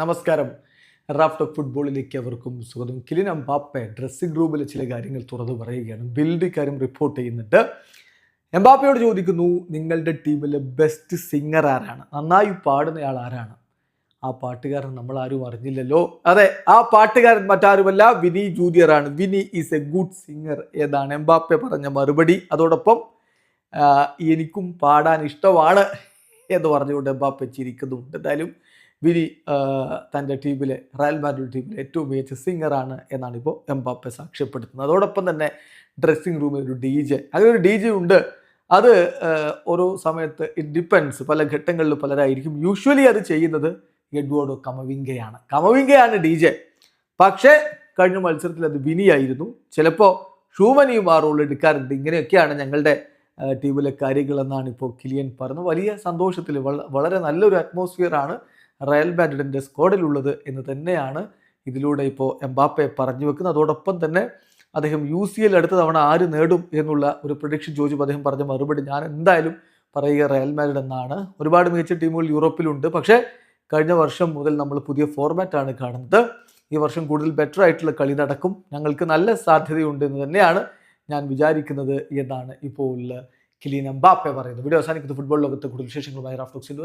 നമസ്കാരം. Raft talk ഫുട്ബോളിലേക്ക് അവർക്കും സ്വാഗതം. കിലിൻ എംബാപ്പെ ഡ്രസ്സിംഗ് റൂമിലെ ചില കാര്യങ്ങൾ തുറന്നു പറയുകയാണ്. ബിൽഡ് ഇക്കാര്യം റിപ്പോർട്ട് ചെയ്യുന്നുണ്ട്. എംബാപ്പയോട് ചോദിക്കുന്നു നിങ്ങളുടെ ടീമിലെ ബെസ്റ്റ് സിംഗർ ആരാണ്? നന്നായി പാടുന്നയാൾ ആരാണ്? ആ പാട്ടുകാരൻ നമ്മൾ ആരും അറിഞ്ഞില്ലല്ലോ. അതെ ആ പാട്ടുകാരൻ മറ്റാരുമല്ല വിനി ജൂനിയർ ആണ്. Vini is a good singer എന്നാണ് എംബാപ്പെ പറഞ്ഞ മറുപടി. അതോടൊപ്പം എനിക്കും പാടാൻ ഇഷ്ടമാണ് എന്ന് പറഞ്ഞുകൊണ്ട് എംബാപ്പെ ചിരിക്കുന്നുണ്ട്. എന്തായാലും വിനി തന്റെ ടീമിലെ റയൽ മാഡ്രിഡ് ടീമിലെ ഏറ്റവും മികച്ച സിംഗറാണ് എന്നാണ് ഇപ്പോൾ എംബാപ്പെ സാക്ഷ്യപ്പെടുത്തുന്നത്. അതോടൊപ്പം തന്നെ ഡ്രസ്സിംഗ് റൂമിൽ ഒരു ഡി ജെ അങ്ങനെ ഒരു ഡി ജെ ഉണ്ട്. അത് ഓരോ സമയത്ത് ഇറ്റ് ഡിപ്പെൻസ് പല ഘട്ടങ്ങളിൽ പലരായിരിക്കും. യൂഷ്വലി അത് ചെയ്യുന്നത് എഡ്വേർഡോ കമവിംഗയാണ്. കമവിംഗയാണ് ഡി ജെ. പക്ഷേ കഴിഞ്ഞ മത്സരത്തിൽ അത് വിനിയായിരുന്നു. ചിലപ്പോൾ ഷൂമനിയും ആ റോൾ എടുക്കാറുണ്ട്. ഇങ്ങനെയൊക്കെയാണ് ഞങ്ങളുടെ ടീമിലെ കാര്യങ്ങളെന്നാണ് ഇപ്പോൾ കിലിയൻ പറഞ്ഞത് വലിയ സന്തോഷത്തിൽ വളരെ നല്ലൊരു അറ്റ്മോസ്ഫിയർ ആണ് റയൽ മാഡ്രിഡിന്റെ സ്ക്വാഡിലുള്ളത് എന്ന് തന്നെയാണ് ഇതിലൂടെ ഇപ്പോൾ എംബാപ്പെ പറഞ്ഞു വെക്കുന്നത്. അതോടൊപ്പം തന്നെ അദ്ദേഹം യു സി എൽ അടുത്ത തവണ ആര് നേടും എന്നുള്ള ഒരു പ്രൊഡിക്ഷൻ ചോദിച്ചപ്പോൾ അദ്ദേഹം പറഞ്ഞ മറുപടി ഞാൻ എന്തായാലും പറയുക റയൽ മാഡ്രിഡ് എന്നാണ്. ഒരുപാട് മികച്ച ടീമുകൾ യൂറോപ്പിലുണ്ട്. പക്ഷേ കഴിഞ്ഞ വർഷം മുതൽ നമ്മൾ പുതിയ ഫോർമാറ്റാണ് കാണുന്നത്. ഈ വർഷം കൂടുതൽ ബെറ്റർ ആയിട്ടുള്ള കളി നടക്കും. ഞങ്ങൾക്ക് നല്ല സാധ്യതയുണ്ട് എന്ന് തന്നെയാണ് ഞാൻ വിചാരിക്കുന്നത് എന്നാണ് ഇപ്പോൾ കിലിയൻ എംബാപ്പെ പറയുന്നത്. വീഡിയോ അവസാനിക്കുന്നത് ഫുട്ബോൾ ലോകത്തെ കൂടുതൽ വിശേഷങ്ങളുമായി റാഫ്റ്റോക്സിന്റെ